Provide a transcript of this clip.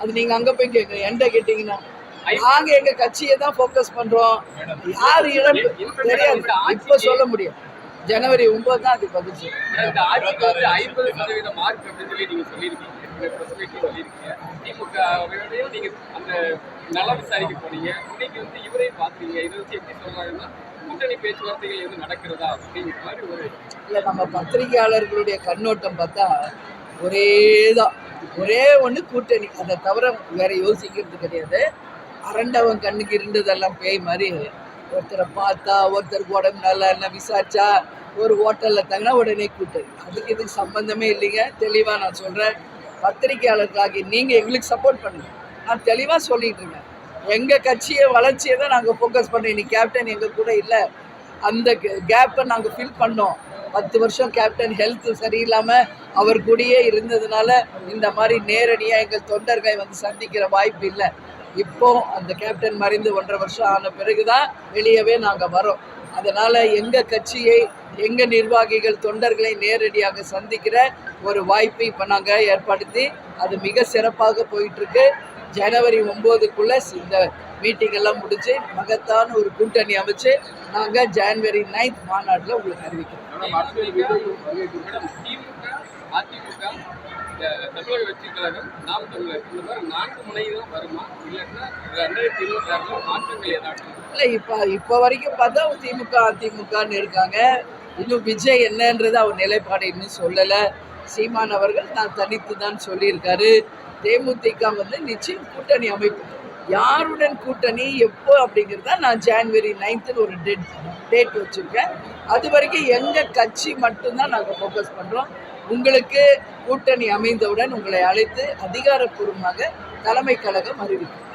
அது நீங்க அங்க போய் கேட்க என்கிட்ட கேட்டீங்கன்னா. நாங்க எங்க கட்சியை தான் ஃபோக்கஸ் பண்றோம். யார் இடம் தெரியாது. இப்ப சொல்ல முடியும். ஜனவரி ஒன்பது தான் அது பதில் சொல்லும். ஐம்பது சதவீத மார்க் அப்படின்னு சொல்லி நீங்க சொல்லியிருக்கீங்க. திமுக நீங்க அந்த நலம் விசாரிக்க போனீங்க. இன்னைக்கு வந்து இவரையும் பாத்தீங்க இதை வச்சு எப்படி சொல்றாங்கன்னா கூட்டணி பேச்சுவார்த்தைகள் எதுவும் நடக்கிறதா அப்படிங்கிற மாதிரி ஒரு இல்ல நம்ம பத்திரிகையாளர்களுடைய கண்ணோட்டம் பார்த்தா ஒரே தான் ஒரே ஒன்று கூட்டணி. அதை தவிர வேற யோசிக்கிறது கிடையாது. அரண்டவன் கண்ணுக்கு இருந்ததெல்லாம் பேய் மாதிரி. ஒருத்தரை பார்த்தா ஒருத்தருக்கு உடம்பு நல்லா என்ன விசாரிச்சா ஒரு ஹோட்டலில் தங்கினா உடனே கூட்டணி. அதுக்கு இதுக்கு சம்பந்தமே இல்லைங்க. தெளிவாக நான் சொல்கிறேன் பத்திரிகையாளர்களாகி நீங்கள் எங்களுக்கு சப்போர்ட் பண்ணுங்க. நான் தெளிவாக சொல்லிட்டு இருக்கேன். எங்கள் கட்சியை வளர்ச்சியை தான் நாங்கள் ஃபோக்கஸ் பண்ணோம். இன்னைக்கு கேப்டன் எங்கள் கூட இல்லை. அந்த கேப்பை நாங்கள் ஃபில் பண்ணோம். பத்து வருஷம் கேப்டன் ஹெல்த் சரியில்லாமல் அவர் கூடயே இருந்ததுனால இந்த மாதிரி நேரடியாக எங்கள் தொண்டர்களை வந்து சந்திக்கிற வாய்ப்பு இல்லை. இப்போ அந்த கேப்டன் மறைந்து ஒன்றரை வருஷம் ஆன பிறகுதான் வெளியவே நாங்கள் வரோம் அதனால் எங்கள் கட்சியை எங்கள் நிர்வாகிகள் தொண்டர்களை நேரடியாக சந்திக்கிற ஒரு வாய்ப்பை இப்போ நாங்கள் ஏற்படுத்தி அது மிக சிறப்பாக போயிட்டுருக்கு ஜனவரி ஒம்போதுக்குள்ள இந்த மீட்டிங் எல்லாம் முடிச்சு மகத்தான ஒரு கூட்டணி அமைச்சு நாங்கள் ஜனவரி நைன்த் மாநாட்டில் உங்களுக்கு அறிவிக்கிறோம். மேடம் திமுக அதிமுக இந்த தமிழக வெற்றி கழகம் நாம் தமிழர். இந்த மாதிரி நான்கு முனை தான் வருமா? இல்லைன்னா ரெண்டாயிரத்தி இருபத்தி ஆறுல மாற்றங்கள் ஏதாட்டும்? இல்லை இப்போ இப்போ வரைக்கும் பார்த்தா திமுக அதிமுகன்னு இருக்காங்க. இன்னும் விஜய் என்னன்றது அவர் நிலைப்பாடு இன்னும் சொல்லலை. சீமான் அவர்கள் நான் தனித்து தான் சொல்லியிருக்காரு. தேமுதிக வந்து நிச்சயம் கூட்டணி அமைப்பு. யாருடன் கூட்டணி எப்போ அப்படிங்கிறத நான் ஜான்வரி நைன்த்துன்னு ஒரு டேட் டேட் வச்சுருக்கேன். அது வரைக்கும் எங்கள் கட்சி மட்டும்தான் நாங்கள் ஃபோக்கஸ் பண்ணுறோம் உங்களுக்கு கூட்டணி அமைந்தவுடன் உங்களை அழைத்து அதிகாரப்பூர்வமாக தலைமை கழகம் அறிவிக்கும்.